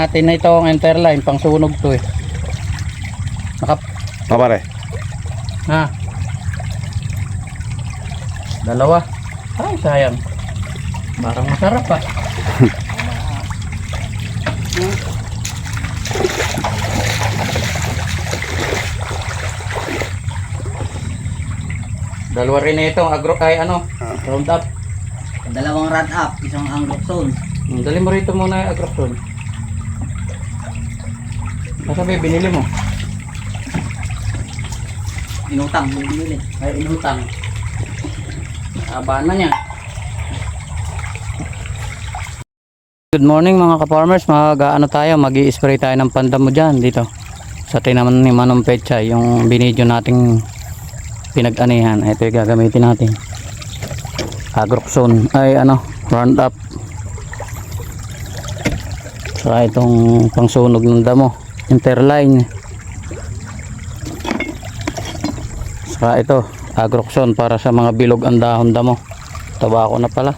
natin na itong interline, pang sunog to eh. Naka, O pare. ha? Dalawa. Ay, sayang. Parang masarap ah. Dalawa rin na itong agro ay ano, round up. Dalawang rod up, isang anglok zone. Hmm, Dali mo rito muna yung agrokson. Kasabi, binili mo. Inutang, bumili. Ay, inutang. Aba na niya. Good morning mga ka-farmers. Mag ano tayo, mag spray tayo ng pandamo dyan dito. Sa tinaman ni Manong Pecha, yung binidyo nating pinag-anihan. Ito yung gagamitin natin. Agroxone, ay ano, Roundup. Saka itong pangsunog ng damo. Interline. Saka ito, Agroxone para sa mga bilog ang dahon damo. Tabako na pala.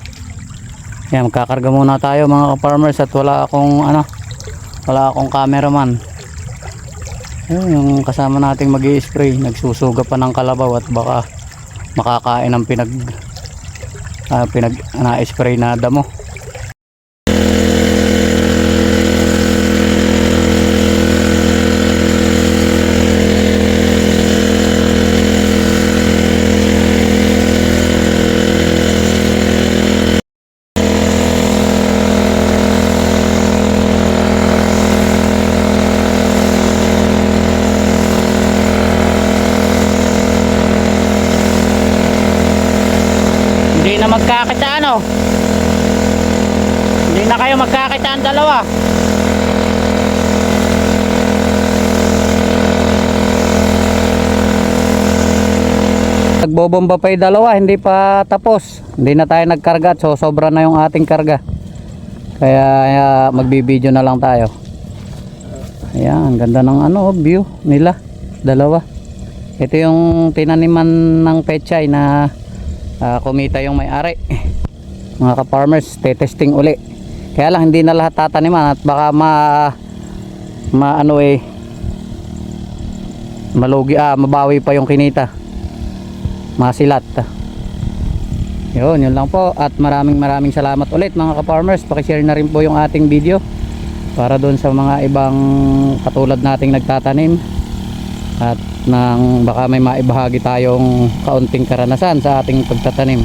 Yan, kakarga muna tayo mga farmers at wala akong ano, wala akong cameraman. Ayun, yung kasama nating mag spray nagsusuga pa ng kalabaw at baka makakain ng pinag ah, pinag na-spray na damo. Hindi na magkakita ano. Hindi na kayo magkakita ang dalawa. Nagbobomba pa yung dalawa, hindi pa tapos. Hindi na tayo nagkarga, so sobra na yung ating karga. Kaya uh, magbibideo na lang tayo. Ayan, ang ganda ng ano, view nila. Dalawa. Ito yung tinaniman ng pechay na ah, kumita yung may-ari. Mga ka-farmers testing uli. Kaya lang hindi na lahat tataniman at baka ma ma ano eh malugi ah mabawi pa yung kinita. Masilat. Yun yun lang po. At maraming maraming salamat ulit mga ka-farmers. Pakishare na rin po yung ating video para doon sa mga ibang katulad nating nagtatanim. At nang baka may maibahagi tayong kaunting karanasan sa ating pagtatanim